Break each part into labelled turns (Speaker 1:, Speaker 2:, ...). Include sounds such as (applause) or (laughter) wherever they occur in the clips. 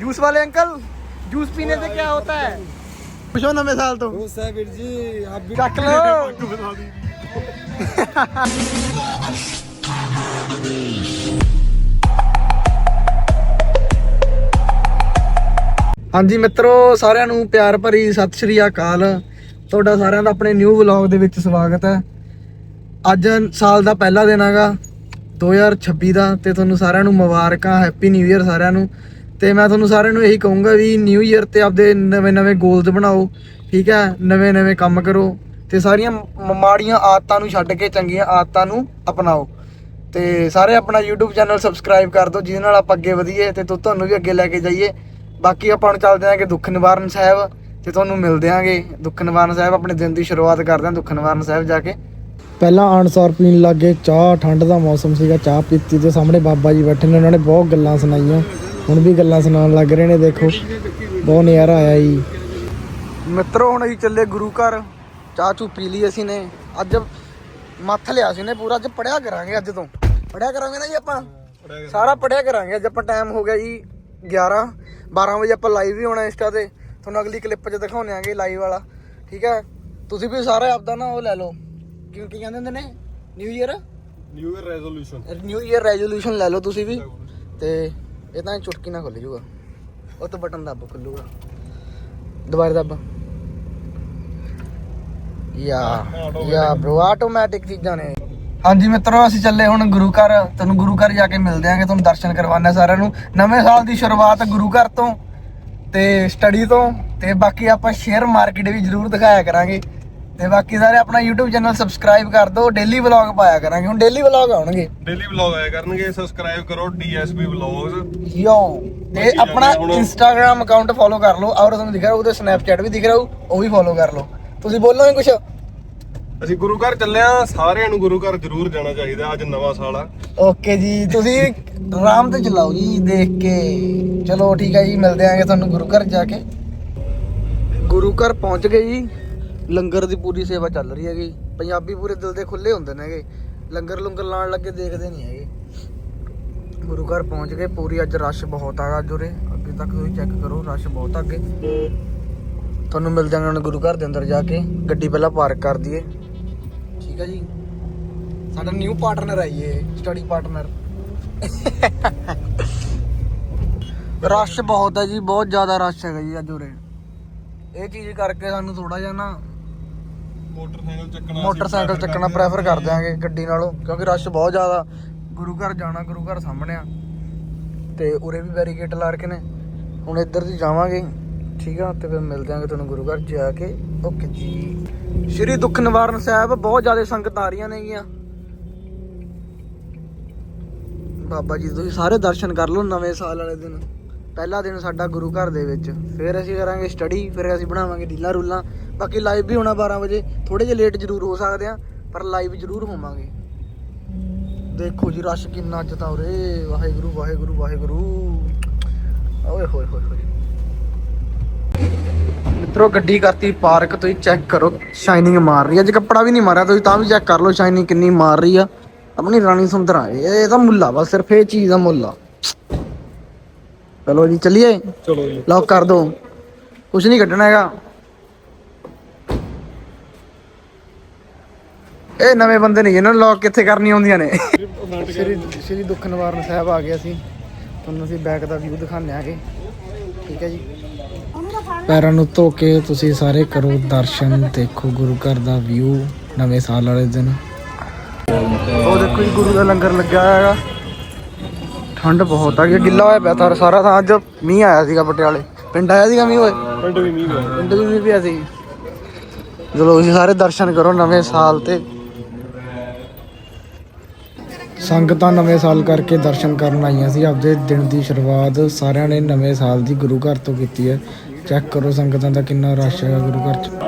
Speaker 1: Juice वाले uncle juice पीने से क्या होता है खुश हो नवे साल तो
Speaker 2: खुश है वीर जी आप भी
Speaker 1: ਚੱਕ ਲੋ ਹਾਂਜੀ ਮਿੱਤਰੋ ਸਾਰਿਆਂ ਨੂੰ ਪਿਆਰ ਭਰੀ ਸਤਿ ਸ਼੍ਰੀ ਅਕਾਲ ਤੁਹਾਡਾ ਸਾਰਿਆਂ ਦਾ ਆਪਣੇ ਨਿਊ ਵਲੌਗ ਦੇ ਵਿੱਚ ਸਵਾਗਤ ਹੈ ਅੱਜ ਸਾਲ ਦਾ ਪਹਿਲਾ ਦਿਨ ਹੈਗਾ 2026 ਦਾ ਤੇ ਤੁਹਾਨੂੰ ਸਾਰਿਆਂ ਨੂੰ ਮੁਬਾਰਕਾਂ ਹੈਪੀ ਨਿਊ ਇਅਰ ਸਾਰਿਆਂ ਨੂੰ ਤੇ ਮੈਂ ਤੁਹਾਨੂੰ ਸਾਰਿਆਂ ਨੂੰ ਇਹੀ ਕਹੂੰਗਾ ਵੀ ਨਿਊ ਇਅਰ ਤੇ ਆਪਦੇ ਨਵੇਂ ਨਵੇਂ ਗੋਲਸ ਬਣਾਓ, ਠੀਕ ਹੈ? ਨਵੇਂ ਨਵੇਂ ਕੰਮ ਕਰੋ ਤੇ ਸਾਰੀਆਂ ਮਾੜੀਆਂ ਆਦਤਾਂ ਨੂੰ ਛੱਡ ਕੇ ਚੰਗੀਆਂ ਆਦਤਾਂ ਨੂੰ ਅਪਣਾਓ। ਤੇ ਸਾਰੇ ਆਪਣਾ YouTube ਚੈਨਲ ਸਬਸਕ੍ਰਾਈਬ ਕਰ ਦਿਓ, ਜਿਹਦੇ ਨਾਲ ਆਪਾਂ ਅੱਗੇ ਵਧੀਏ ਤੇ ਤੁਹਾਨੂੰ ਵੀ ਅੱਗੇ ਲੈ ਕੇ ਜਾਈਏ। ਬਾਕੀ ਆਪਾਂ ਹੁਣ ਚੱਲਦੇ ਆਂਗੇ ਦੁੱਖ ਨਿਵਾਰਨ ਸਾਹਿਬ ਤੇ ਤੁਹਾਨੂੰ ਮਿਲਦੇ ਆਂਗੇ ਦੁੱਖ ਨਿਵਾਰਨ ਸਾਹਿਬ ਆਪਣੇ ਦਿਨ ਦੀ ਸ਼ੁਰੂਆਤ ਕਰਦੇ ਆਂ ਦੁੱਖ ਨਿਵਾਰਨ ਸਾਹਿਬ ਜਾ ਕੇ। ਪਹਿਲਾਂ ਅਨਸਾਰ ਪੀਣ ਲੱਗੇ ਚਾਹ, ਠੰਡ ਦਾ ਮੌਸਮ ਸੀਗਾ, ਚਾਹ ਪੀਤੀ ਤੇ ਸਾਹਮਣੇ ਬਾਬਾ ਜੀ ਬੈਠੇ ਨੇ, ਉਹਨਾਂ ਨੇ ਬਹੁਤ ਗੱਲਾਂ ਸੁਣਾਈਆਂ। ਹੁਣ ਵੀ ਗੱਲਾਂ ਸੁਣਾਉਣ ਲੱਗ ਰਹੇ ਨੇ ਦੇਖੋ। ਬਹੁਤ ਨਜ਼ਾਰਾ ਆਇਆ ਜੀ। ਮਿੱਤਰੋ ਹੁਣ ਅਸੀਂ ਚੱਲੇ ਗੁਰੂ ਘਰ। ਚਾਹ ਚੂ ਪੀ ਲਈ ਅਸੀਂ ਨੇ। ਅੱਜ ਮੱਥ ਲਿਆ ਸੀ ਨੇ ਪੂਰਾ। ਅੱਜ ਪੜਿਆ ਕਰਾਂਗੇ ਅੱਜ ਤੋਂ। ਪੜਿਆ ਕਰਾਂਗੇ ਨਾ ਜੀ ਆਪਾਂ? ਸਾਰਾ ਪੜਿਆ ਕਰਾਂਗੇ। ਅੱਜ ਆਪਾਂ ਟਾਈਮ ਹੋ ਗਿਆ ਜੀ 11 12 ਵਜੇ ਆਪਾਂ ਲਾਈਵ ਵੀ ਹੋਣਾ ਇੰਸਟਾ ਤੇ। ਤੁਹਾਨੂੰ ਅਗਲੀ ਕਲਿੱਪ 'ਚ ਦਿਖਾਉਣੇ ਆਂਗੇ ਲਾਈਵ ਵਾਲਾ। ਠੀਕ ਹੈ? ਤੁਸੀਂ ਵੀ ਸਾਰੇ ਆਪਦਾ ਨਾ ਉਹ ਲੈ ਲਓ। ਕਿਉਂਕਿ ਕਹਿੰਦੇ ਹੁੰਦੇ ਨੇ? New year
Speaker 2: new year resolution
Speaker 1: new year resolution ਲੈ ਲਓ ਤੁਸੀਂ ਵੀ। ਤੇ ਇਹ ਤਾਂ ਚੁਟਕੀ ਨਾਲ ਖੁੱਲ ਜੂਗਾ ਉਹ ਤੋਂ ਬਟਨ ਦੱਬ ਖੁੱਲੂਗਾ ਦੁਬਾਰਾ ਦੱਬ। ਯਾ ਯਾ ਬ్రో ਆਟੋਮੈਟਿਕ ਚੀਜ਼ਾਂ ਨੇ। ਹਾਂਜੀ ਮਿੱਤਰੋ, ਅਸੀਂ ਚੱਲੇ ਹੁਣ ਗੁਰੂ ਘਰ। ਤੁਹਾਨੂੰ ਗੁਰੂ ਘਰ ਜਾ ਕੇ ਮਿਲਦੇ ਆਂਗੇ, ਤੁਹਾਨੂੰ ਦਰਸ਼ਨ ਕਰਵਾਉਂਦੇ ਸਾਰਿਆਂ ਨੂੰ। ਨਵੇਂ ਸਾਲ ਦੀ ਸ਼ੁਰੂਆਤ ਗੁਰੂ ਘਰ ਤੋਂ ਤੇ ਸਟੱਡੀ ਤੋਂ ਤੇ ਬਾਕੀ ਆਪਾਂ ਸ਼ੇਅਰ ਮਾਰਕੀਟ ਵੀ ਜ਼ਰੂਰ ਦਿਖਾਇਆ ਕਰਾਂਗੇ। ਤੇ ਬਾਕੀ ਸਾਰੇ ਆਪਣਾ YouTube ਚੈਨਲ ਸਬਸਕ੍ਰਾਈਬ ਕਰ ਦਿਓ ਡੇਲੀ ਵਲੌਗ ਪਾਇਆ ਕਰਾਂਗੇ। ਹੁਣ ਡੇਲੀ ਵਲੌਗ ਆਉਣਗੇ।
Speaker 2: ਡੇਲੀ ਵਲੌਗ ਆਇਆ ਕਰਨਗੇ ਸਬਸਕ੍ਰਾਈਬ ਕਰੋ ਡੀਐਸਪੀ ਵਲੌਗਸ
Speaker 1: ਯੋ ਤੇ
Speaker 2: ਬਾਕੀ
Speaker 1: ਆਪਣਾ
Speaker 2: ਜਾਂਦੇ ਹੁਣ।
Speaker 1: ਇੰਸਟਾਗ੍ਰam ਅਕਾਊਂਟ ਫੋਲੋ ਕਰ ਲਓ। ਔਰ ਤੁਹਾਨੂੰ ਦਿਖ ਰਿਹਾ ਉਹਦੇ ਸਨੈਪਚੈਟ ਵੀ ਦਿਖ ਰਿਹਾ ਹੋਊ, ਉਹ ਵੀ ਫੋਲੋ ਕਰ ਲਓ। ਤੁਸੀਂ ਬੋਲੋਗੇ ਕੁਝ
Speaker 2: ਅਸੀਂ ਗੁਰੂ ਘਰ ਚੱਲੇ ਆ ਸਾਰਿਆਂ ਨੂੰ ਗੁਰੂ ਘਰ ਜ਼ਰੂਰ ਜਾਣਾ ਚਾਹੀਦਾ ਅੱਜ ਨਵਾਂ ਸਾਲ ਆ।
Speaker 1: ਓਕੇ ਜੀ ਤੁਸੀਂ ਆਰਾਮ ਤੇ ਚਲਾਓ ਜੀ ਦੇਖ ਕੇ। ਚਲੋ ਠੀਕ ਹੈ ਜੀ ਮਿਲਦੇ ਆਂਗੇ ਤੁਹਾਨੂੰ ਗੁਰੂ ਘਰ ਜਾ ਕੇ। ਗੁਰੂ ਘਰ ਪਹੁੰਚ ਗਏ ਜੀ। ਲੰਗਰ ਦੀ ਪੂਰੀ ਸੇਵਾ ਚੱਲ ਰਹੀ ਹੈਗੀ। ਪੰਜਾਬੀ ਪੂਰੇ ਦਿਲ ਦੇ ਖੁੱਲੇ ਹੁੰਦੇ ਨੇਗੇ ਲੰਗਰ ਲੰਗਰ ਲਾਉਣ ਲੱਗੇ ਦੇਖਦੇ ਨਹੀਂ ਹੈਗੇ। ਗੁਰੂ ਘਰ ਪਹੁੰਚ ਗਏ। ਪੂਰੀ ਅੱਜ ਰਸ਼ ਬਹੁਤ ਆਗਾ ਅੱਜ ਉਰੇ। ਅੱਗੇ ਤੱਕ ਤੁਸੀਂ ਚੈੱਕ ਕਰੋ, ਰਸ਼ ਬਹੁਤ ਆ ਅੱਗੇ। ਤੁਹਾਨੂੰ ਮਿਲ ਜਾਣਾ ਹੁਣ ਗੁਰੂ ਘਰ ਦੇ ਅੰਦਰ ਜਾ ਕੇ। ਗੱਡੀ ਪਹਿਲਾਂ ਪਾਰਕ ਕਰ ਦਈਏ। ਠੀਕ ਹੈ ਜੀ। ਸਾਡਾ ਨਿਊ ਪਾਰਟਨਰ ਹੈ ਇਹ ਸਟੱਡੀ ਪਾਰਟਨਰ ਰਸ਼ ਬਹੁਤ ਹੈ ਜੀ, ਬਹੁਤ ਜ਼ਿਆਦਾ ਰਸ਼ ਹੈਗਾ ਜੀ ਅੱਜ ਉਰੇ। ਇਹ ਚੀਜ਼ ਕਰਕੇ ਸਾਨੂੰ ਥੋੜਾ ਜਿਹਾ ਨਾ
Speaker 2: ਮੋਟਰਸਾਈਕਲ ਚੱਕਣਾ
Speaker 1: ਮੋਟਰਸਾਈਕਲ ਚੱਕਣਾ ਪ੍ਰੈਫਰ ਕਰ ਦਿਆਂਗੇ ਗੱਡੀ ਨਾਲੋਂ ਕਿਉਂਕਿ ਰਸ਼ ਬਹੁਤ ਜ਼ਿਆਦਾ। ਗੁਰੂ ਘਰ ਜਾਣਾ ਗੁਰੂ ਘਰ ਸਾਹਮਣੇ ਆ। ਤੇ ਉਰੇ ਵੀ ਬੈਰੀਕੇਡ ਲਾ ਰੱਖੇ ਨੇ। ਹੁਣ ਇੱਧਰ ਦੀ ਜਾਵਾਂਗੇ। ਠੀਕ ਆ ਤੇ ਫਿਰ ਮਿਲਦੇ ਆਂਗੇ ਤੁਹਾਨੂੰ ਗੁਰੂ ਘਰ ਜਾ ਕੇ। ਓਕੇ ਜੀ। ਸ਼੍ਰੀ ਦੁੱਖ ਨਿਵਾਰਨ ਸਾਹਿਬ ਬਹੁਤ ਜ਼ਿਆਦਾ ਸੰਗਤ ਆ ਰਹੀਆਂ ਨੇਗੀਆਂ। ਬਾਬਾ ਜੀ ਤੁਸੀਂ ਸਾਰੇ ਦਰਸ਼ਨ ਕਰ ਲਓ ਨਵੇਂ ਸਾਲ ਵਾਲੇ ਦਿਨ। ਪਹਿਲਾ ਦਿਨ ਸਾਡਾ ਗੁਰੂ ਘਰ ਦੇ ਵਿੱਚ। ਫਿਰ ਅਸੀਂ ਕਰਾਂਗੇ ਸਟੱਡੀ ਫਿਰ ਅਸੀਂ ਬਣਾਵਾਂਗੇ ਢੀਲਾ ਰੂਲਾਂ। ਬਾਕੀ ਲਾਈਵ ਵੀ ਹੋਣਾ 12 ਵਜੇ। ਥੋੜੇ ਜਿਹਾ ਲੇਟ ਜ਼ਰੂਰ ਹੋ ਸਕਦੇ ਆ ਪਰ ਲਾਈਵ ਜ਼ਰੂਰ ਹੋਵਾਂਗੇ। ਦੇਖੋ ਜੀ ਰਸ਼ ਕਿੰਨਾ ਅੱਜ ਤਾਂ ਉਰੇ। ਵਾਹਿਗੁਰੂ ਵਾਹਿਗੁਰੂ ਵਾਹਿਗੁਰੂ। ਓਏ ਹੋਏ ਹੋਏ ਹੋਏ। ਮਿੱਤਰੋ ਗੱਡੀ ਕਰਤੀ ਪਾਰਕ ਤੁਸੀਂ ਚੈੱਕ ਕਰੋ ਸ਼ਾਈਨਿੰਗ ਮਾਰ ਰਹੀ ਹੈ ਅੱਜ ਕੱਪੜਾ ਵੀ ਨਹੀਂ ਮਾਰਿਆ ਤੁਸੀਂ ਤਾਂ ਵੀ ਚੈੱਕ ਕਰ ਲਓ ਸ਼ਾਈਨਿੰਗ ਕਿੰਨੀ ਮਾਰ ਰਹੀ ਆ। ਆਪਣੀ ਰਾਣੀ ਸੁੰਦਰਾ ਇਹ ਇਹ ਤਾਂ ਮੁੱਲਾ ਵਾ ਸਿਰਫ ਇਹ ਚੀਜ਼ ਦਾ ਮੁੱਲਾ ਚਲੋ ਜੀ ਚੱਲੀਏ?
Speaker 2: ਚਲੋ ਜੀ।
Speaker 1: ਲੌਕ ਕਰ ਦੋ। ਕੁਝ ਨਹੀਂ ਕੱਢਣਾ ਹੈਗਾ। ਇਹ ਨਵੇਂ ਬੰਦੇ ਨਹੀਂ ਇਹਨਾਂ ਨੂੰ ਲੌਕ ਕਿੱਥੇ ਕਰਨੀ ਆਉਂਦੀਆਂ ਨੇ? ਸ਼੍ਰੀ ਸ਼੍ਰੀ ਦੁੱਖ ਨਿਵਾਰਨ ਸਾਹਿਬ ਆ ਗਏ ਅਸੀਂ। ਤੁਹਾਨੂੰ ਅਸੀਂ ਬੈਕ ਦਾ ਵਿਊ ਦਿਖਾਣੇ ਆਗੇ। ਠੀਕ ਹੈ ਜੀ। ਪੈਰਾਂ ਨੂੰ ਧੋ ਕੇ ਤੁਸੀਂ ਸਾਰੇ ਕਰੋ ਦਰਸ਼ਨ ਦੇਖੋ ਗੁਰੂ ਘਰ ਦਾ ਵਿਊ ਨਵੇਂ ਸਾਲ ਵਾਲੇ ਦਿਨ। ਉਹ ਦੇਖੋ ਜੀ ਗੁਰੂ ਦਾ ਲੰਗਰ ਲੱਗਾ ਹੋਇਆ ਹੈਗਾ। ਠੰਡ ਬਹੁਤ ਆ ਗਈ ਗਿੱਲਾ ਹੋਇਆ ਪਿਆ ਸਾਰਾ ਤਾਂ ਅੱਜ ਮੀਂਹ ਆਇਆ ਸੀਗਾ ਪਟਿਆਲੇ। ਪਿੰਡ ਆਇਆ ਸੀਗਾ ਮੀਂਹ ਓਏ?
Speaker 2: ਪਿੰਡ ਵੀ ਨਹੀਂ ਗਿਆ
Speaker 1: ਪਿੰਡ ਵੀ ਮੀਂਹ ਪਿਆ ਸੀ। ਚਲੋ ਤੁਸੀਂ ਸਾਰੇ ਦਰਸ਼ਨ ਕਰੋ ਨਵੇਂ ਸਾਲ ਤੇ। ਸੰਗਤਾਂ ਨਵੇਂ ਸਾਲ ਕਰਕੇ ਦਰਸ਼ਨ ਕਰਨ ਆਈਆਂ ਸੀ। ਆਪਦੇ ਦਿਨ ਦੀ ਸ਼ੁਰੂਆਤ ਸਾਰਿਆਂ ਨੇ ਨਵੇਂ ਸਾਲ ਦੀ ਗੁਰੂ ਘਰ ਤੋਂ ਕੀਤੀ ਹੈ। ਚੈੱਕ ਕਰੋ ਸੰਗਤਾਂ ਦਾ ਕਿੰਨਾ ਰਸ਼ ਹੈ ਗੁਰੂ ਘਰ 'ਚ।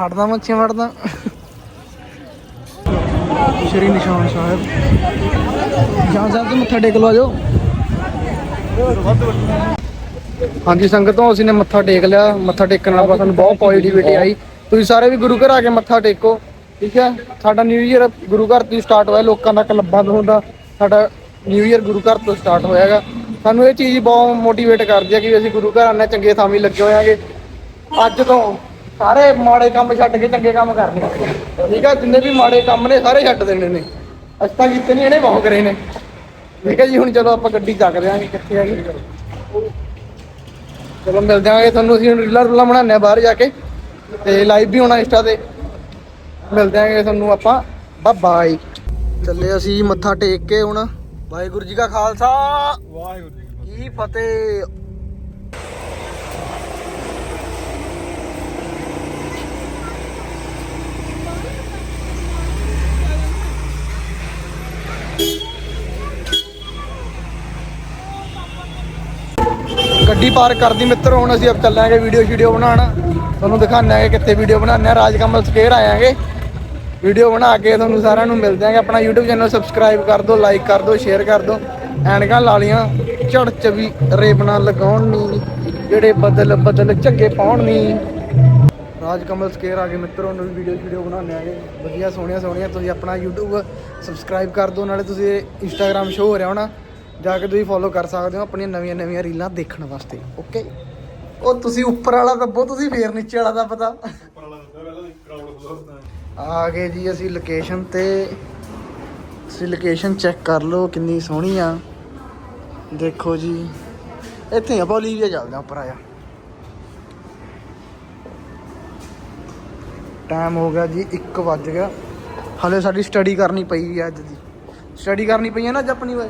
Speaker 1: ਫੜਦਾ ਮੱਛੀਆਂ ਫੜਦਾ। ਸ਼੍ਰੀ ਨਿਸ਼ਾਨ ਸਾਹਿਬ। ਨਿਸ਼ਾਨ ਸਾਹਿਬ ਤੋਂ ਮੱਥਾ ਟੇਕ ਲਓ ਆਜੋ ਹਾਂਜੀ, ਸੰਗਤੋਂ ਅਸੀਂ ਨੇ ਮੱਥਾ ਟੇਕ ਲਿਆ। ਮੱਥਾ ਟੇਕਣ ਨਾਲ ਸਾਨੂੰ ਬਹੁਤ ਪੋਜ਼ਿਟਿਵਿਟੀ ਆਈ। ਤੁਸੀਂ ਸਾਰੇ ਵੀ ਗੁਰੂ ਘਰ ਆ ਕੇ ਮੱਥਾ ਟੇਕੋ, ਠੀਕ ਹੈ? ਸਾਡਾ ਨਿਊ ਇਅਰ ਗੁਰੂ ਘਰ ਤੋਂ ਸਟਾਰਟ ਹੋਇਆ, ਲੋਕਾਂ ਦਾ ਕਲੱਬਾਂ ਤੋਂ ਹੁੰਦਾ। ਸਾਡਾ ਨਿਊ ਇਅਰ ਗੁਰੂ ਘਰ ਤੋਂ ਸਟਾਰਟ ਹੋਇਆਗਾ ਸਾਨੂੰ ਇਹ ਚੀਜ਼ ਬਹੁਤ ਮੋਟੀਵੇਟ ਕਰਦੀ ਹੈ ਕਿ ਅਸੀਂ ਗੁਰੂ ਘਰ ਆਨੇ ਚੰਗੇ ਥਾਂ ਵੀ ਲੱਗੇ ਹੋਇਆਗੇ ਅੱਜ ਤੋਂ ਸਾਰੇ ਮਾੜੇ ਕੰਮ ਛੱਡ ਕੇ ਚੰਗੇ ਕੰਮ ਕਰਨੇ। ਠੀਕ ਹੈ ਜਿੰਨੇ ਵੀ ਮਾੜੇ ਕੰਮ ਨੇ ਸਾਰੇ ਛੱਡ ਦੇਣੇ ਨੇ। ਅਸੀਂ ਤਾਂ ਕੀਤੇ ਨਹੀਂ ਇਹਨੇ ਬਹੁਤ ਕਰੇ ਨੇ। ਠੀਕ ਹੈ ਜੀ ਹੁਣ ਚਲੋ ਆਪਾਂ ਗੱਡੀ ਚੱਕ ਦਿਆਂਗੇ ਕਿੱਥੇ ਹੈਗੀ ਚਲੋ ਮਿਲ ਜਾਵਾਂਗੇ ਤੁਹਾਨੂੰ ਅਸੀਂ ਹੁਣ ਰੀਲਾਂ ਰੂਲਾਂ ਬਣਾਉਂਦੇ ਆ ਬਾਹਰ ਜਾ ਕੇ। ਤੇ ਲਾਈਵ ਵੀ ਹੋਣਾ ਇੰਸਟਾ ਤੇ। ਮਿਲ ਜਾਵਾਂਗੇ ਤੁਹਾਨੂੰ ਆਪਾਂ ਬਾਏ ਬਾਏ ਚੱਲੇ ਅਸੀਂ ਮੱਥਾ ਟੇਕ ਕੇ ਹੁਣ। ਵਾਹਿਗੁਰੂ ਜੀ ਕਾ ਖਾਲਸਾ।
Speaker 2: ਵਾਹਿਗੁਰੂ ਜੀ
Speaker 1: ਕੀ ਫਤਿਹ। ਗੱਡੀ ਪਾਰਕ ਕਰਦੀ ਮਿੱਤਰ, ਹੁਣ ਅਸੀਂ ਅਬ ਚੱਲਾਂਗੇ ਵੀਡੀਓ ਸ਼ੀਡੀਓ ਬਣਾਉਣ। ਤੁਹਾਨੂੰ ਦਿਖਾਉਂਦੇ ਆਂਗੇ ਕਿੱਥੇ ਵੀਡੀਓ ਬਣਾਉਂਦੇ ਆ ਰਾਜਕਮਲ ਸਕੇਅਰ ਆਇਆਂਗੇ। ਵੀਡੀਓ ਬਣਾ ਕੇ ਤੁਹਾਨੂੰ ਸਾਰਿਆਂ ਨੂੰ ਮਿਲ ਜਾਾਂਗੇ ਆਪਣਾ YouTube ਚੈਨਲ ਸਬਸਕ੍ਰਾਈਬ ਕਰ ਦਿਓ ਲਾਈਕ ਕਰ ਦਿਓ ਸ਼ੇਅਰ ਕਰ ਦਿਓ। ਐਨਕਾਂ ਲਾ ਲੀਆਂ ਝੜ ਚ ਵੀ ਰੇਬਣਾ ਲਗਾਉਣ ਨੀ, ਜਿਹੜੇ ਬਦਲ ਬਦਲ ਝੱਗੇ ਪਾਉਣ ਨੀ। ਰਾਜਕਮਲ ਸਕੇਅਰ ਆ ਗਏ ਮਿੱਤਰੋ, ਉਹਨੂੰ ਵੀਡੀਓ ਵੀਡੀਓ ਬਣਾਉਂਦੇ ਆਗੇ ਵਧੀਆ ਸੋਹਣੀਆਂ ਸੋਹਣੀਆਂ, ਤੁਸੀਂ ਆਪਣਾ YouTube ਸਬਸਕ੍ਰਾਈਬ ਕਰ ਦਿਓ। ਨਾਲੇ ਤੁਸੀਂ Instagram ਸ਼ੋ ਹੋ ਰਿਹਾ ਹੋਣਾ। ਜਾ ਕੇ ਤੁਸੀਂ ਫੋਲੋ ਕਰ ਸਕਦੇ ਹੋ ਆਪਣੀਆਂ ਨਵੀਆਂ ਨਵੀਆਂ ਰੀਲਾਂ ਦੇਖਣ ਵਾਸਤੇ ਓਕੇ ਉਹ ਤੁਸੀਂ ਉੱਪਰ ਵਾਲਾ ਦੱਬੋ, ਤੁਸੀਂ ਫੇਰ ਨੀਚੇ ਵਾਲਾ ਦਾ ਪਤਾ
Speaker 2: ਪਹਿਲਾਂ ਗਰਾਊਂਡ ਫਲੋਰ
Speaker 1: ਆ ਗਏ ਜੀ ਅਸੀਂ ਲੋਕੇਸ਼ਨ ਤੇ। ਤੁਸੀਂ ਲੋਕੇਸ਼ਨ ਚੈੱਕ ਕਰ ਲਓ ਕਿੰਨੀ ਸੋਹਣੀ ਆ। ਦੇਖੋ ਜੀ, ਇੱਥੇ ਆ ਬੋਲੀਵੀਆ ਚੱਲਦੇ ਆ ਉੱਪਰ ਆਇਆ। ਟਾਈਮ ਹੋ ਗਿਆ ਜੀ 1 ਵੱਜ ਗਿਆ। ਹਲੇ ਸਾਡੀ ਸਟੱਡੀ ਕਰਨੀ ਪਈ ਹੈ ਅੱਜ ਦੀ। ਸਟੱਡੀ ਕਰਨੀ ਪਈ ਆ ਨਾ ਅੱਜ ਆਪਣੀ ਵੇ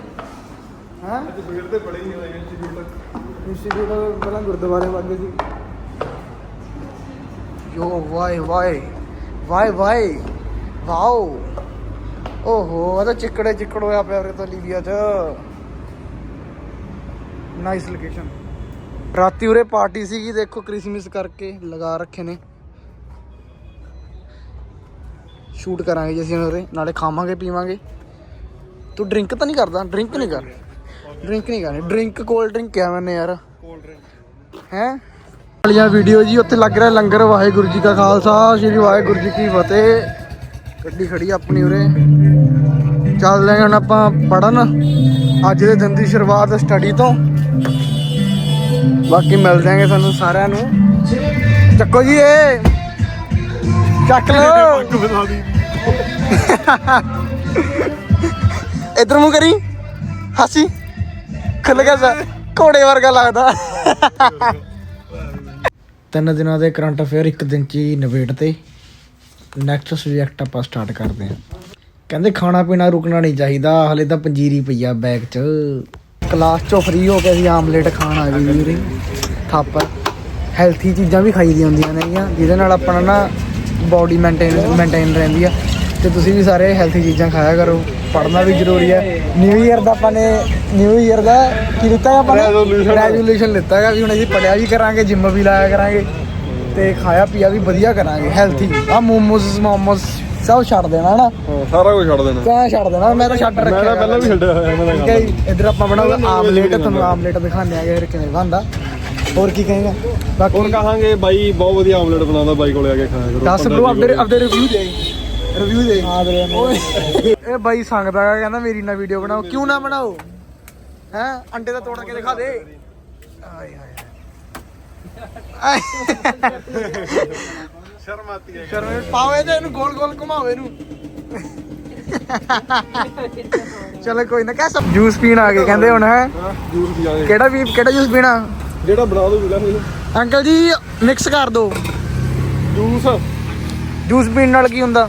Speaker 1: ਹਾਂ
Speaker 2: ਅੱਜ ਸਵੇਰ ਤੇ ਪੜੇ ਨਹੀਂ ਹੋਏ ਇੰਸਟੀਚਿਊਟ
Speaker 1: ਇੰਸਟੀਚਿਊਟ ਪਹਿਲਾਂ ਗੁਰਦੁਆਰੇ ਵਾਗੇ ਸੀ ਯੋ ਵਾਏ ਵਾਏ ਵਾਏ ਵਾਏ ਵਾਓ ਓਹੋ ਇਹ ਤਾਂ ਚਿੱਕੜੇ ਚਿੱਕੜ ਹੋਇਆ ਪਿਆ ਉਰੇ ਤਾਂ ਲੀਬੀਆ 'ਚ ਨਾਈਸ ਲੋਕੇਸ਼ਨ ਰਾਤੀ ਉਰੇ ਪਾਰਟੀ ਸੀਗੀ ਦੇਖੋ ਕ੍ਰਿਸਮਸ ਕਰਕੇ ਲਗਾ ਰੱਖੇ ਨੇ ਸ਼ੂਟ ਕਰਾਂਗੇ ਜੀ ਅਸੀਂ ਉਰੇ ਨਾਲੇ ਖਾਵਾਂਗੇ ਪੀਵਾਂਗੇ ਤੂੰ ਡਰਿੰਕ ਤਾਂ ਨਹੀਂ ਕਰਦਾ ਡਰਿੰਕ ਨਹੀਂ ਕਰ ਡਰਿੰਕ ਨਹੀਂ ਕਰਨੀ। ਡਰਿੰਕ ਕੋਲਡ ਡਰਿੰਕ ਕਿਹਾ ਮੈਨੇ ਯਾਰ?
Speaker 2: ਕੋਲਡ ਡਰਿੰਕ
Speaker 1: ਹੈ? ਵਾਲੀਆਂ ਵੀਡੀਓ ਜੀ ਉੱਥੇ ਲੱਗ ਰਿਹਾ ਲੰਗਰ ਵਾਹਿਗੁਰੂ ਜੀ ਕਾ ਖਾਲਸਾ ਸ੍ਰੀ ਵਾਹਿਗੁਰੂ ਜੀ ਕੀ ਫਤਿਹ। ਗੱਡੀ ਖੜੀ ਆਪਣੀ ਉਰੇ। ਚੱਲਦੇ ਹਾਂ ਹੁਣ ਆਪਾਂ ਪੜਨ ਅੱਜ ਦੇ ਦਿਨ ਦੀ ਸ਼ੁਰੂਆਤ ਸਟੱਡੀ ਤੋਂ। ਬਾਕੀ ਮਿਲ ਜਾਾਂਗੇ ਤੁਹਾਨੂੰ ਸਾਰਿਆਂ ਨੂੰ। ਚੱਕੋ ਜੀ ਇਹ। ਚੱਕ ਲਓ। (laughs) ਇਧਰ ਮੂੰਹ ਕਰੀ। ਹਾਸੀ। ਖੁੱਲ ਗਿਆ ਸਾ ਘੋੜੇ ਵਰਗਾ ਲੱਗਦਾ। ਤਿੰਨ ਦਿਨਾਂ ਦੇ ਕਰੰਟ ਅਫੇਅਰ ਇੱਕ ਦਿਨ ਚ ਹੀ ਨਿਬੇੜ ਤੇ। ਨੈਕਸਟ ਸਬਜੈਕਟ ਆਪਾਂ ਸਟਾਰਟ ਕਰਦੇ ਹਾਂ। ਕਹਿੰਦੇ ਖਾਣਾ ਪੀਣਾ ਰੁਕਣਾ ਨਹੀਂ ਚਾਹੀਦਾ, ਹਲੇ ਤਾਂ ਪੰਜੀਰੀ ਪਈ ਆ ਬੈਗ 'ਚ। ਕਲਾਸ 'ਚੋਂ ਫ੍ਰੀ ਹੋ ਕੇ ਅਸੀਂ ਆਮਲੇਟ ਖਾਣ ਆ ਗਏ ਜੀ ਉਰੇ ਥਾਪ। ਹੈਲਥੀ ਚੀਜ਼ਾਂ ਵੀ ਖਾਈ ਦੀਆਂ ਹੁੰਦੀਆਂ ਨੇਗੀਆਂ, ਜਿਹਦੇ ਨਾਲ ਆਪਣਾ ਨਾ ਬਾਡੀ ਮੇਨਟੇਨ ਮੇਨਟੇਨ ਰਹਿੰਦੀ ਆ। ਤੇ ਤੁਸੀਂ ਵੀ ਸਾਰੇ ਹੈਲਥੀ ਚੀਜ਼ਾਂ ਖਾਇਆ ਕਰੋ। ਪੜ੍ਹਨਾ ਵੀ ਜ਼ਰੂਰੀ ਹੈ। ਨਿਊ ਇਅਰ ਦਾ ਆਪਾਂ ਨੇ ਨਿਊ ਇਅਰ ਦਾ ਕੀ ਲਿੱਤਾ ਆਪਾਂ ਨੇ। ਰੈਜੂਲੇਸ਼ਨ ਲਿੱਤਾ ਹੈਗਾ ਵੀ ਹੁਣ ਅਸੀਂ ਪੜਿਆ ਵੀ ਕਰਾਂਗੇ ਜਿੰਮ ਵੀ ਲਾਇਆ ਕਰਾਂਗੇ ਤੇ ਖਾਇਆ ਪੀਆ ਵੀ ਵਧੀਆ ਕਰਾਂਗੇ ਹੈਲਥੀ ਆ ਮੋਮੋਸ ਮੋਮੋਸ ਸਭ ਛੱਡ ਦੇਣਾ ਹਨਾ
Speaker 2: ਹਾਂ ਸਾਰਾ ਕੁਝ ਛੱਡ ਦੇਣਾ।
Speaker 1: ਤਾਂ ਛੱਡ ਦੇਣਾ? ਮੈਂ ਤਾਂ ਛੱਡ ਰੱਖਿਆ
Speaker 2: ਮੈਂ ਤਾਂ ਪਹਿਲਾਂ ਵੀ ਛੱਡਿਆ ਹੋਇਆ
Speaker 1: ਹੈ ਜੀ ਇਧਰ ਆਪਾਂ ਬਣਾਉਂਗੇ ਆਮਲੇਟ ਤੁਹਾਨੂੰ ਆਮਲੇਟ ਦਿਖਾਉਂਦੇ ਆਗੇ ਫਿਰ ਕਿਵੇਂ ਬਣਦਾ ਹੋਰ ਕੀ ਕਹੇਗਾ?
Speaker 2: ਹੋਰ
Speaker 1: ਬਾਕੀ
Speaker 2: ਕਹਾਂਗੇ ਬਾਈ ਬਹੁਤ ਵਧੀਆ ਆਮਲੇਟ ਬਣਾਉਂਦਾ ਬਾਈ ਕੋਲੇ ਆ ਕੇ ਖਾਇਆ ਕਰੋ।
Speaker 1: ਦੱਸ ਬ్రో ਆਪਦੇ ਆਪਦੇ ਰਿਵਿਊ ਦੇ। ਰਿਵਿਊ ਦੇ। ਹਾਂ ਵੀਰੇ ਇਹ ਬਾਈ ਸੰਗਦਾ ਹੈਗਾ ਕਹਿੰਦਾ ਮੇਰੀ ਨਾ ਵੀਡੀਓ ਬਣਾਓ। ਕਿਉਂ ਨਾ ਬਣਾਓ? ਹੈ? ਅੰਡੇ ਦਾ ਤੋੜ ਕੇ ਦਿਖਾ ਦੇ। ਆਏ ਹਾਏ ਆਏ।
Speaker 2: ਸ਼ਰਮ ਆਤੀ ਹੈ।
Speaker 1: ਸ਼ਰਮੇ ਪਾਵੇ ਤੇ ਇਹਨੂੰ ਗੋਲ ਗੋਲ ਘੁਮਾਵੇ ਇਹਨੂੰ। ਚਲੋ ਕੋਈ ਨਾ ਕਹਿ ਸਭ ਜੂਸ ਪੀਣ ਆ ਗਏ ਕਹਿੰਦੇ ਹੁਣ ਹੈ?
Speaker 2: ਜੂਸ ਪੀ ਜਾਵੇ
Speaker 1: ਕਿਹੜਾ ਵੀ ਕਿਹੜਾ ਜੂਸ ਪੀਣਾ?
Speaker 2: ਜਿਹੜਾ ਬਣਾ ਦੋ ਵੀਲਾ ਮੈਨੂੰ
Speaker 1: ਅੰਕਲ ਜੀ ਮਿਕਸ ਕਰ ਦਿਓ
Speaker 2: ਜੂਸ
Speaker 1: ਜੂਸ ਪੀਣ ਨਾਲ ਕੀ ਹੁੰਦਾ?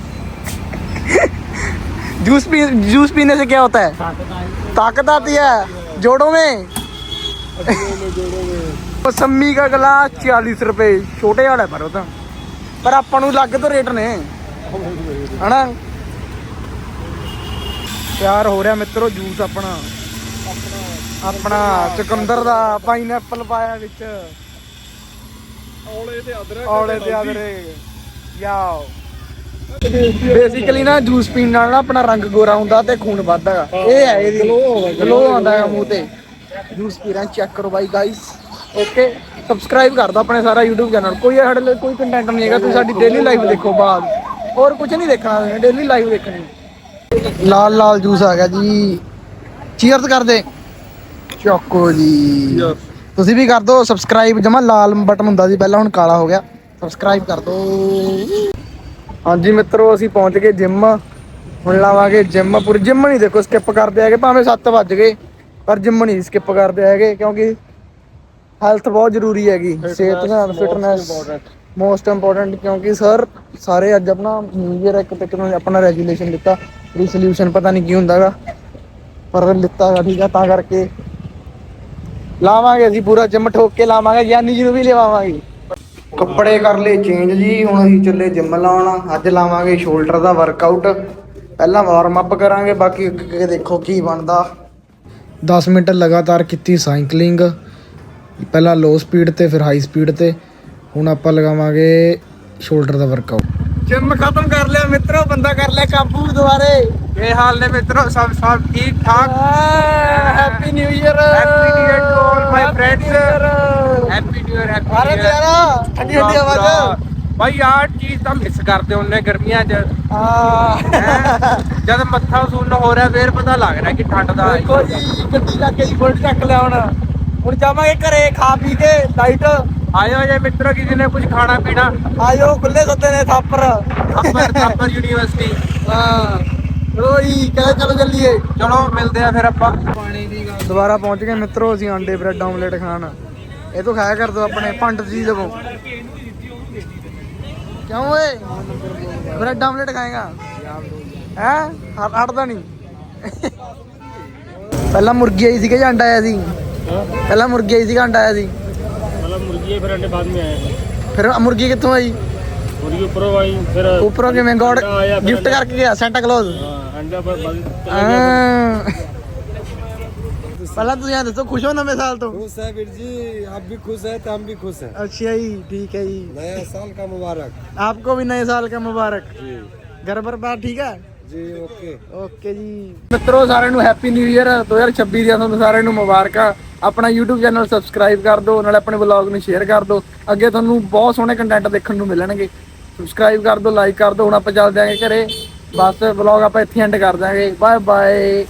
Speaker 1: जूस पी जूस पीने से क्या होता है ताकत आती है जोड़ों में ਮੌਸਮੀ ਦਾ ਗਲਾਸ 40 ਰੁਪਏ ਛੋਟੇ ਵਾਲਾ ਪਰ ਉਹ ਤਾਂ ਪਰ ਆਪਾਂ ਨੂੰ ਲੱਗ ਤੋਂ ਰੇਟ ਨੇ ਹਨਾ ਤਿਆਰ ਹੋ ਰਿਹਾ ਮਿੱਤਰੋ ਜੂਸ ਆਪਣਾ ਆਪਣਾ ਚੁਕੰਦਰ ਦਾ ਪਾਈਨਐਪਲ ਪਾਇਆ ਵਿੱਚ
Speaker 2: ਔਲੇ ਤੇ ਅਦਰਕ
Speaker 1: ਔਲੇ ਤੇ ਆਦਰੇ ਯਾਓ ਬੇਸਿਕਲੀ ਨਾ ਜੂਸ ਪੀਣ ਨਾਲ ਨਾ ਆਪਣਾ ਰੰਗ ਗੋਰਾ ਹੁੰਦਾ ਤੇ ਖੂਨ ਵੱਧਦਾ ਹੈਗਾ ਇਹ ਹੈ ਇਹਦੀ। ਗਲੋ ਆਉਂਦਾ ਹੈ ਮੂੰਹ ਤੇ। ਜੂਸ ਪੀ ਰਹੇ ਚੈੱਕ ਕਰੋ ਬਾਈ ਗਾਇਸ ਓਕੇ ਸਬਸਕ੍ਰਾਈਬ ਕਰ ਦੋ ਆਪਣੇ ਸਾਰਾ YouTube ਚੈਨਲ ਕੋਈ ਸਾਡੇ ਲਈ ਕੋਈ ਕੰਟੈਂਟ ਨਹੀਂ ਹੈਗਾ ਤੁਸੀਂ ਸਾਡੀ ਡੇਲੀ ਲਾਈਫ ਦੇਖੋ ਬਾਅਦ। ਹੋਰ ਕੁਝ ਨਹੀਂ ਦੇਖਣਾ ਡੇਲੀ ਲਾਈਫ ਦੇਖਣੀ ਲਾਲ ਲਾਲ ਜੂਸ ਆ ਗਿਆ ਜੀ। ਚੀਅਰਸ ਕਰਦੇ। ਚੋਕੋ ਜੀ। ਤੁਸੀਂ ਵੀ ਕਰ ਦਿਓ ਸਬਸਕ੍ਰਾਈਬ ਜਮਾ ਲਾਲ ਬਟਨ ਹੁੰਦਾ ਸੀ ਪਹਿਲਾਂ ਹੁਣ ਕਾਲਾ ਹੋ ਗਿਆ। ਸਬਸਕ੍ਰਾਈਬ ਕਰ ਦਿਓ। ਹਾਂਜੀ ਮਿੱਤਰੋ ਅਸੀਂ ਪਹੁੰਚ ਗਏ ਜਿਮ ਹੁਣ ਲਾਵਾਂਗੇ ਜਿਮ ਪੂਰੀ। ਜਿਮ ਨਹੀਂ ਦੇਖੋ ਸਕਿਪ ਕਰਦੇ ਹੈਗੇ ਭਾਵੇਂ 7 ਵੱਜ ਗਏ ਪਰ ਜਿਮ ਨਹੀਂ ਸਕਿਪ ਕਰਦੇ ਹੈਗੇ ਕਿਉਂਕਿ ਹੈਲਥ ਬਹੁਤ ਜ਼ਰੂਰੀ ਹੈਗੀ। ਸਿਹਤ ਨਾਲ ਫਿਟਨੈਸ ਮੋਸਟ ਇੰਪੋਰਟੈਂਟ ਕਿਉਂਕਿ ਸਰ ਸਾਰੇ ਅੱਜ ਆਪਣਾ ਨਿਊ ਇਅਰ ਇੱਕ ਤੱਕ ਨੂੰ ਆਪਣਾ ਰੈਜੂਲੇਸ਼ਨ ਲਿੱਤਾ ਰੀਸੋਲੂਸ਼ਨ ਪਤਾ ਨਹੀਂ ਕੀ ਹੁੰਦਾਗਾ ਪਰ ਲਿੱਤਾ ਗਾ ਠੀਕ ਆ ਤਾਂ ਕਰਕੇ। ਲਾਵਾਂਗੇ ਅਸੀਂ ਪੂਰਾ ਜਿਮ ਠੋਕ ਕੇ ਲਾਵਾਂਗੇ ਯਾਨੀ ਜੀ ਨੂੰ ਵੀ ਲਿਵਾਵਾਂਗੇ ਕੱਪੜੇ ਕਰ ਲਏ ਚੇਂਜ ਜੀ, ਹੁਣ ਅਸੀਂ ਚੱਲੇ ਜਿਮ ਲਾਉਣ। ਅੱਜ ਲਾਵਾਂਗੇ ਸ਼ੋਲਡਰ ਦਾ ਵਰਕਆਊਟ ਪਹਿਲਾਂ ਵਾਰਮ ਅਪ ਕਰਾਂਗੇ, ਬਾਕੀ ਅੱਗੇ ਅੱਗੇ ਦੇਖੋ ਕੀ ਬਣਦਾ। 10 ਮਿੰਟ ਲਗਾਤਾਰ ਕੀਤੀ ਸਾਈਕਲਿੰਗ ਪਹਿਲਾਂ ਲੋ ਸਪੀਡ ਤੇ, ਫਿਰ ਹਾਈ ਸਪੀਡ ਤੇ। ਹੁਣ ਆਪਾਂ ਲਗਾਵਾਂਗੇ ਸ਼ੋਲਡਰ ਦਾ ਵਰਕਆਊਟ ਜਿਮ ਖਤਮ ਕਰ ਲਿਆ ਮਿੱਤਰੋ ਬੰਦਾ ਕਰ ਲਿਆ ਕਾਬੂ ਦੁਬਾਰੇ।
Speaker 3: ਇਹ ਹਾਲ ਨੇ ਮਿੱਤਰੋ? ਸਭ ਸਭ ਠੀਕ ਠਾਕ?
Speaker 1: Happy new year
Speaker 3: Happy New Year to all my friends. Happy new year happy
Speaker 1: ਅਰੇ ਯਾਰਾ ਠੰਡੀ ਠੰਡੀ ਆਵਾਜ਼।
Speaker 3: ਭਾਈ ਆਹ ਚੀਜ਼ ਤਾਂ ਮਿਸ ਕਰਦੇ ਹੁੰਨੇ ਗਰਮੀਆਂ 'ਚ।
Speaker 1: ਆ।
Speaker 3: ਜਦ ਮੱਥਾ ਸੁੰਨ ਹੋ ਰਿਹਾ ਫੇਰ ਪਤਾ ਲੱਗ ਰਿਹਾ ਕਿ ਠੰਡ ਦਾ
Speaker 1: ਦੇਖੋ ਜੀ ਗੱਡੀ ਲਾ ਕੇ ਜੀ ਬੁਲਟ ਚੱਕ ਲਿਆ ਹੁਣ। ਹੁਣ ਜਾਵਾਂਗੇ ਘਰੇ ਖਾ ਪੀ ਕੇ ਲਾਈਟ
Speaker 3: ਆਇਓ ਜੇ ਮਿੱਤਰੋ ਕਿਸੇ ਨੇ ਕੁਝ ਖਾਣਾ ਪੀਣਾ।
Speaker 1: ਆਇਓ ਖੁੱਲੇ ਸੁੱਤੇ ਨੇ ਥਾਪਰ।
Speaker 3: ਥਾਪਰ ਥਾਪਰ ਯੂਨੀਵਰਸਿਟੀ।
Speaker 1: ਹਾਂ। ਰੋਈ ਕਹਿੰਦੇ ਚਲੋ ਚੱਲੀਏ।
Speaker 3: ਚਲੋ ਮਿਲਦੇ ਆ ਫਿਰ ਆਪਾਂ।
Speaker 1: ਦੁਬਾਰਾ ਪਹੁੰਚ ਗਏ ਮਿੱਤਰੋ ਅਸੀਂ ਅੰਡੇ ਬ੍ਰੈਡ ਆਮਲੇਟ ਖਾਣ। ਇਹ ਤੋਂ ਖਾਇਆ ਕਰ ਦੋ ਆਪਣੇ ਪੰਡਤ ਜੀ ਦੇ ਕੋ ਕਿਉਂ ਓਏ? ਬ੍ਰੈਡ ਆਮਲੇਟ ਖਾਏਗਾ? ਹੈ? ਹਟਦਾ ਨਹੀਂ। ਪਹਿਲਾਂ ਮੁਰਗੀ ਆਈ ਸੀ ਕਿ ਅੰਡਾ ਆਇਆ ਸੀ? ਪਹਿਲਾਂ ਮੁਰਗੀ ਆਈ ਸੀ ਕਿ ਅੰਡਾ ਆਇਆ ਸੀ?
Speaker 4: मुर्गी फिर अंडे बाद में आए।
Speaker 1: फिर मुर्गी कितों आई?
Speaker 4: मुर्गी ऊपरों आई फिर
Speaker 1: ऊपरों के मैं गॉड गिफ्ट करके गया सेंटा
Speaker 4: हाँ, क्लॉज हाँ।
Speaker 1: पहला तो यहाँ दसो खुश हो नवे साल तो।
Speaker 5: खुश है वीर जी आप भी खुश है तो हम भी खुश है।
Speaker 1: अच्छा ही ठीक है जी।
Speaker 5: नया साल का मुबारक।
Speaker 1: आपको भी नए साल का मुबारक। जी। घर पर बात ठीक है?
Speaker 5: ਜੀ ਓਕੇ
Speaker 1: ਓਕੇ ਜੀ। ਮਿੱਤਰੋ, ਸਾਰਿਆਂ ਨੂੰ ਹੈਪੀ ਨਿਊ ਇਅਰ 2026 ਦੀਆਂ ਤੁਹਾਨੂੰ ਸਾਰਿਆਂ ਨੂੰ ਮੁਬਾਰਕਾਂ। ਆਪਣਾ YouTube ਚੈਨਲ ਸਬਸਕ੍ਰਾਈਬ ਕਰ ਦਿਓ, ਨਾਲ ਆਪਣੇ ਵਲੌਗ ਨੂੰ ਸ਼ੇਅਰ ਕਰ ਦਿਓ। ਅੱਗੇ ਤੁਹਾਨੂੰ ਬਹੁਤ ਸੋਹਣੇ ਕੰਟੈਂਟ ਦੇਖਣ ਨੂੰ ਮਿਲਣਗੇ। ਸਬਸਕ੍ਰਾਈਬ ਕਰ ਦਿਓ ਲਾਈਕ ਕਰ ਦਿਓ, ਹੁਣ ਆਪਾਂ ਚੱਲਦੇ ਆਂਗੇ ਘਰੇ। ਬਸ ਵਲੌਗ ਆਪਾਂ ਇੱਥੇ ਐਂਡ ਕਰ ਦਾਂਗੇ ਬਾਏ ਬਾਏ